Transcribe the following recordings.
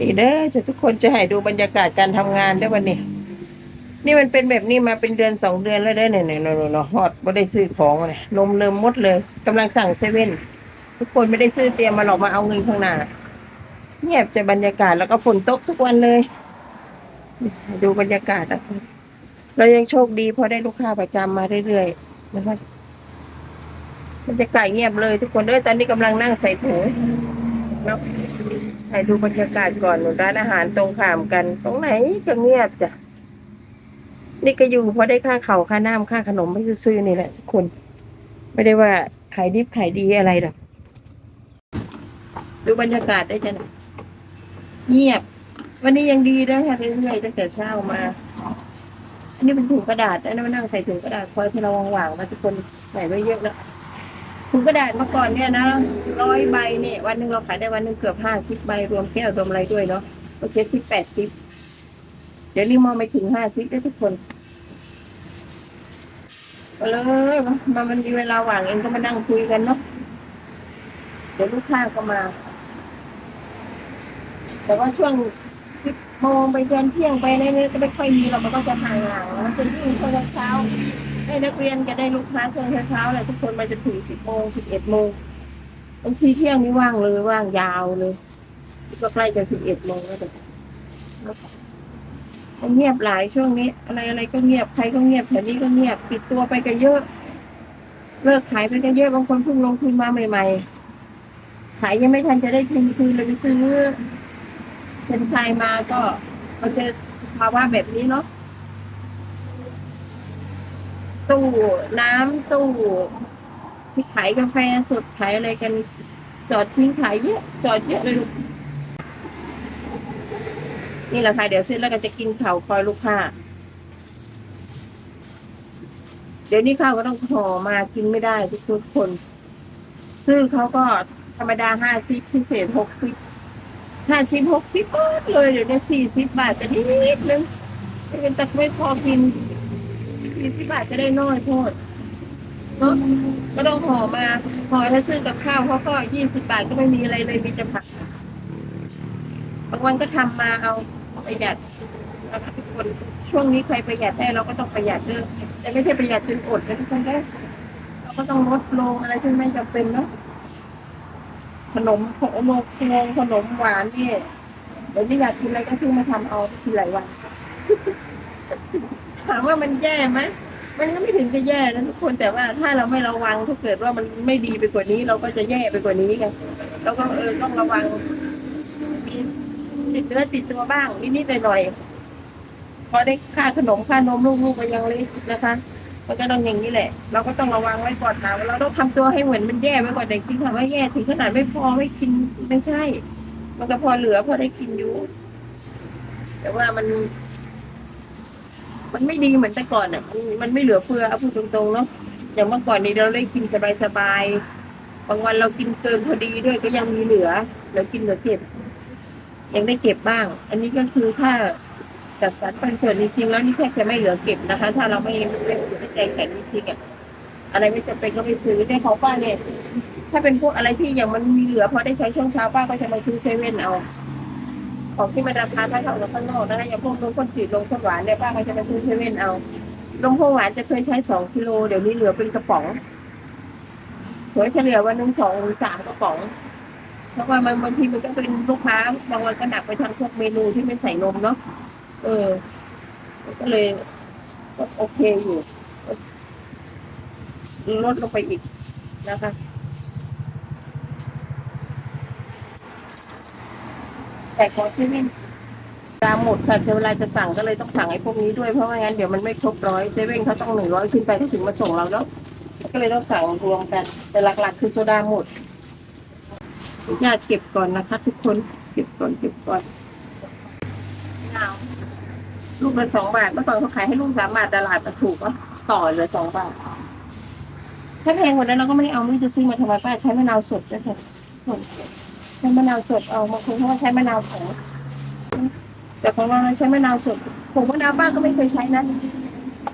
นี่เด้อจะทุกคนจะให้ดูบรรยากาศการทำงานได้วันนี้นี่มันเป็นแบบนี้มาเป็นเดือนสองเดือนแล้วได้อเนี่ยเนี่ยเนี่ยเนี่ยฮอตไม่ได้ซื้อของเลยนมเริ่มมดเลยกำลังสั่งเซเว่นทุกคนไม่ได้ซื้อเตรียมมาหรอกมาเอาเงินข้างหน้าเงียบจะบรรยากาศแล้วก็ฝนตกทุกวันเลย ดูบรรยากาศนะครับเรายังโชคดีเพราะได้ลูกค้าประจำมาเรื่อยๆนะคะบรรยากาศเงียบเลย ทุกคนเอ้ยตอนนี้กำลังนั่งใส่ถุงเนาะ ให้ดูบรรยากาศก่อนหนูร้านอาหารตรงข้ามกัน ตรงไหนก็เงียบจ้ะนี่ก็อยู่เพราะได้ค่าเขาค่าน้ำค่าขนมไม่ซื้อนี่แหละทุกคน ไม่ได้ว่าขายดิบขายดีอะไรหรอกดูบรรยากาศได้จ้ะนะเงียบ วันนี้ยังดีนะค่ะเรื่อยๆตั้งแต่เช้ามาอันนี้เป็นถุงกระดาษนะมานั่งใส่ถุงกระดาษคอยพลวางๆมาทุกคนใส่ไว้เยอะแล้ว ถุงกระดาษเมื่อก่อนเนี่ยนะร้อยใบเนี่ยวันหนึ่งเราขายได้วันหนึ่งเกือบห้าสิบใบรวมแก้วรวมอะไรด้วยเนาะโอเคสิบแปดสิบเดี๋ยวนี้มองไม่ถึงห้าสิบได้ทุกคนก็เลยมามันมีเวลาว่างเองก็มานั่งคุยกันเนาะเดี๋ยวลูกค้าก็มา แต่ว่าช่วงสิบโมงไปเดินเที่ยงไปเนี่ยก็ไม่ค่อยมีเรามันก็จะห่างๆนะจนถึงช่วงเช้า ให้นักเรียนจะได้ลูกค้าช่วงเช้าๆเลยทุกคนมาจะถึงสิบโมงสิบเอ็ดโมงบางทีเที่ยงนี่ว่างเลยว่างยาวเลยก็ใกล้จะสิบเอ็ดโมงแล้วแต่มันเงียบหลายช่วงนี้ อะไรอะไรก็เงียบใครก็เงียบแถวนี้ก็เงียบปิดตัวไปกันเยอะ เลิกขายไปกันเยอะบางคนเพิ่งลงทุนมาใหม่ ๆ ขายยังไม่ทันจะได้ทุนคืนเลยไปซื้อเป็นชายมาก็มาเจอภาวะแบบนี้เนาะ ตู้น้ำตู้ที่ขายกาแฟสดขายอะไรกัน จอดทิ้งขายเยอะจอดเยอะเลยลูกนี่แหละค่ะเดี๋ยวเสร็จแล้วก็จะกินข่าวคอยลูกค้าเดี๋ยวนี้ข้าวก็ต้องห่อมากินไม่ได้ทุกคนซื้อเขาก็ธรรมดาห้าสิบพิเศษหกสิบห้าสิบหกสิบบาทเลยเดี๋ยวนี้สี่สิบบาทแต่นิดนึงเป็นตักไม่พอกิน สี่สิบบาทจะได้น้อยโทษเนาะก็ต้องห่อมาห่อถ้าซื้อกับข้าวเขาก็ยี่สิบบาทก็ไม่มีอะไรเลยมีแต่ผักบางวันก็ทำมาเอาประหยัดนะคะทุกคนช่วงนี้ใครประหยัดได้เราก็ต้องประหยัดด้วยแต่ไม่ใช่ประหยัดจนอดนะทุกคนได้เราก็ต้องลดลงอะไรที่ไม่จำเป็นเนาะขนมขนมขนมขนมหวานเนี่ยเดี๋ยวนี้อยากกินอะไรก็ซื้อมาทำเอาทีหลายวัน ถามว่ามันแย่ไหมมันก็ไม่ถึงจะแย่นะทุกคนแต่ว่าถ้าเราไม่ระวังถ้าเกิดว่ามันไม่ดีไปกว่านี้ เราก็จะแย่ไปกว่านี้กันเราก็เออต้องระวังมีติดเนื้อติดตัวบ้างนิดๆหน่อยๆพอได้ค่าขนมค่านมลูกๆมันยังเล็กนะคะมันก็ต้องอย่างนี้แหละ เราก็ต้องระวังไว้ก่อนค่ะเราต้องทำตัวให้เหมือนมันแย่ไว้ก่อนแต่จริงๆทำให้แย่ถึงขนาดไม่พอไม่กินไม่ใช่ มันก็พอเหลือพอได้กินอยู่ แต่ว่ามัน มันไม่ดีเหมือนแต่ก่อนอะมันมันไม่เหลือเฟือเอาพูดตรงๆเนาะอย่างเมื่อก่อนนี้เราได้กินสบายๆบางวันเรากินเกินพอดีด้วยก็ยังมีเหลือเหลือกินเหลือเก็บยังได้เก็บบ้าง อันนี้ก็คือถ้าจัดสรรปันส่วนจริงๆแล้วนี่แค่จะไม่เหลือเก็บนะคะ ถ้าเราไม่ไม่ไม่ใจแข็งจริงๆอะอะไรไม่จำเป็นก็ไม่ซื้อได้ของป้าเนี่ย ถ้าเป็นพวกอะไรที่อยังมันมีเหลือพอได้ใช้ช่วงเช้าป้าก็จะมาซื้อเซเว่นเอา ของที่มันราคาเท่าๆกับข้างนอกนะคะอย่างพวกนมข้นจืดนมข้นหวานเนี่ยป้าก็จะไปซื้อเซเว่นเอานมข้นหวานจะเคยใช้สองกิโลเดี๋ยวนี้เหลือเป็นกระป๋องหัวเฉลี่ยวันหนึ่งสองหรือสามกระป๋องเพราะว่ามันบางทีมันก็เป็นลูกค้าบางวันก็หนักไปทางพวกเมนูที่ไม่ใส่นมเนาะเออ ก็เลยก็โอเคอยู่ลดลงไปอีกนะคะ แต่ขอเซเว่นตามหมดค่ะเวลาจะสั่งก็เลยต้องสั่งไอ้พวกนี้ด้วยเพราะว่งั้นเดี๋ยวมันไม่ครบร้อยเซเว่นเขาต้องหนึ่งร้อยขึ้นไปเขาถึงมาส่งเราเนาะก็เลยต้องสั่งรวมกัน แต่หลักๆ คือโซดาหมดญาติเก็บก่อนนะคะ ทุกคนเก็บก่อนเก็บก่อนนาวลูกละสองบาทเมื่อก่อนเขาขายให้ลูกสามบาทตลาดมันถูกอะต่อเหลยสองบาทถ้าแพงกว่านั้นเราก็ไม่ได้เอาไม่จะซื้อมาทำไมป้าใช้มะนาวสดด้วยค่ะ ใช้มะนาวสดเอาบางคนเขาก็ใช้มะนาวผงแต่ของเราใช้มะนาวสดผงมะนาวป้าก็ไม่เคยใช้นะ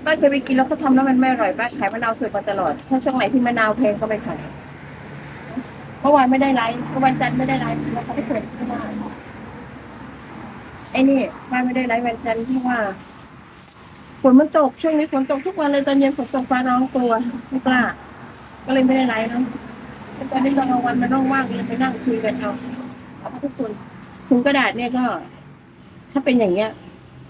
ป้าเคยไปกินแล้วเขาทำแล้วมันไม่อร่อยป้าขายมะนาวสดมาตลอดถ้าช่วงไหนที่มะนาวแพงก็ไปขายเมื่อวานไม่ได้ไลฟ์เมื่อวันจันทร์ไม่ได้ไลฟ์แล้วเขาไม่เปิดไม่ได้ไอ้นี่ป้าไม่ได้ไลฟ์วันจันทร์เพราะว่าฝนมันตกช่วงนี้ฝนตกทุกวันเลยตอนเย็นฝนตกฟ้าร้องตัวไม่กล้าก็เลยไม่ได้ไลฟ์เนาะ ตอนนี้ตอนกลางวันมันต้องว่างเลยไปนั่งคุยกันเอาเอาทุกคนถุงกระดาษเนี่ยก็ ถ้าเป็นอย่างเงี้ย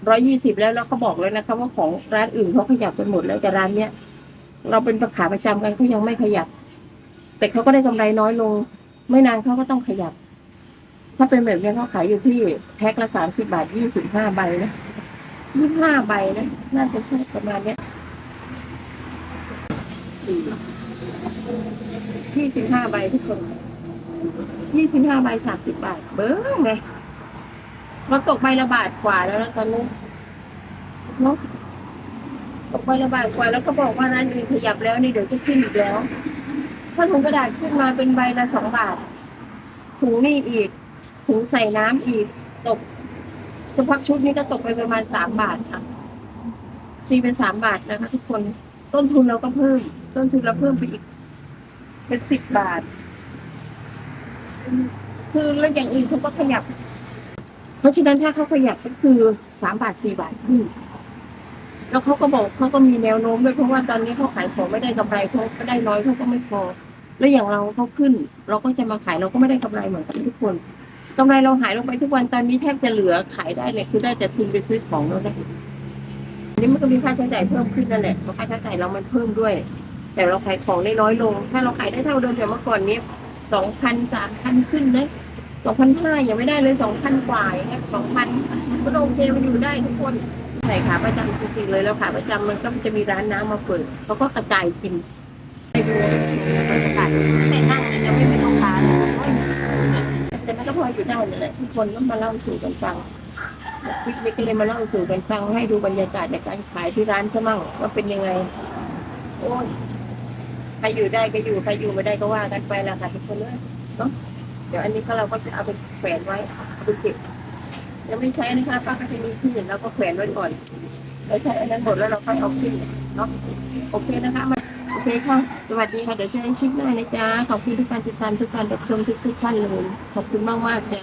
ร้อยี่สิบแล้วเราก็บอกเลยนะคะว่าของร้านอื่นเขาขยับไปหมดแล้วแต่ร้านเนี้ยเราเป็นขาประจำกันเขายังไม่ขยับ แต่เขาก็ได้กำไรน้อยลง ไม่นานเขาก็ต้องขยับ ถ้าเป็นแบบนี้เขาขายอยู่ที่แพ็คละสามสิบาทยี่สิบห้าใบนะยี่ห้าใบนะน่าจะช่วยประมาณเนี้ย ยี่สิบห้าใบทุกคนยี่สิบห้าใบสามสิบบาท เบิ้งไงเราตกใบละบาทกว่าแล้วนะตอนนี้เนาะตกใบละบาทกว่าแล้วก็บอกว่าร้านอื่นขยับแล้วนี่เดี๋ยวจะขึ้นอีกแล้ว ถ้าถุงกระดาษขึ้นมาเป็นใบละสองบาท ถุงนี่อีก ถุงใส่น้ำอีก ตกเฉพาะชุดนี้ก็ตกไปประมาณสามบาทค่ะตีเป็นสามบาทนะคะทุกคน ต้นทุนเราก็เพิ่ม ต้นทุนเราเพิ่มไปอีก เป็นสิบบาท คือแล้วอย่างอื่นเขาก็ขยับ เพราะฉะนั้นถ้าเขาขยับก็คือสามบาทสี่บาทขึ้นแล้วเขาก็บอกเขาก็มีแนวโน้มด้วยเพราะว่าตอนนี้เขาขายของไม่ได้กำไรเขาก็ได้น้อยเขาก็ไม่พอ แล้วอย่างเราเขาขึ้น เราก็จะมาขายเราก็ไม่ได้กำไรเหมือนกันทุกคนกำไรเราหายลงไปทุกวันตอนนี้แทบจะเหลือขายได้เนี่ยคือได้แต่ทุนไปซื้อของแล้วนะอันนี้ มันก็มีค่าใช้จ่ายเพิ่มขึ้นนั่นแหละเพราะค่าใช้จ่ายเรามันเพิ่มด้วย แต่เราขายของได้น้อยลง ถ้าเราขายได้เท่าเดิมแต่เมื่อก่อนนี้สองพันสามพันขึ้นนะสองพันห้ายังไม่ได้เลยสองพันกว่าอย่างเงี้ยสองพันก็โอเคมันอยู่ได้ทุกคนใส่ขาประจำจริงๆเลยแล้วขาประจำมันก็จะมีร้านน้ำมาเปิดเขาก็กระจายกินไปดูบรรยากาศแต่นั่งนี่ยจะไม่เป็นลูกค้าเลยแต่มันก็พออยู่ได้นั่นแหละทุกคนก็มาเล่าสู่กันฟัง คลิปนี้ก็เลยมาเล่าสู่กันฟังให้ดูบรรยากาศในการขายที่ร้านซะมั่งว่าเป็นยังไง โอ้ยใครอยู่ได้ก็อยู่ใครอยู่ไม่ได้ก็ว่ากันไปละค่ะทุกคนเลยเนาะเดี๋ยวอันนี้ก็เราก็จะเอาไปแขวนไว้เอาไปเก็บยังไม่ใช้นะคะป้าก็จะมีที่แล้วก็แขวนไว้ก่อนแล้วใช้อันนั้นหมดแล้วเราค่อยเอาขึ้นเนาะโอเคนะคะมาโอเคค่ะสวัสดีค่ะเดี๋ยวเจอกันคลิปหน้านะจ๊ะขอบคุณทุกการติดตามทุกการรับชมทุกทุกท่านเลยขอบคุณมากมากจ้า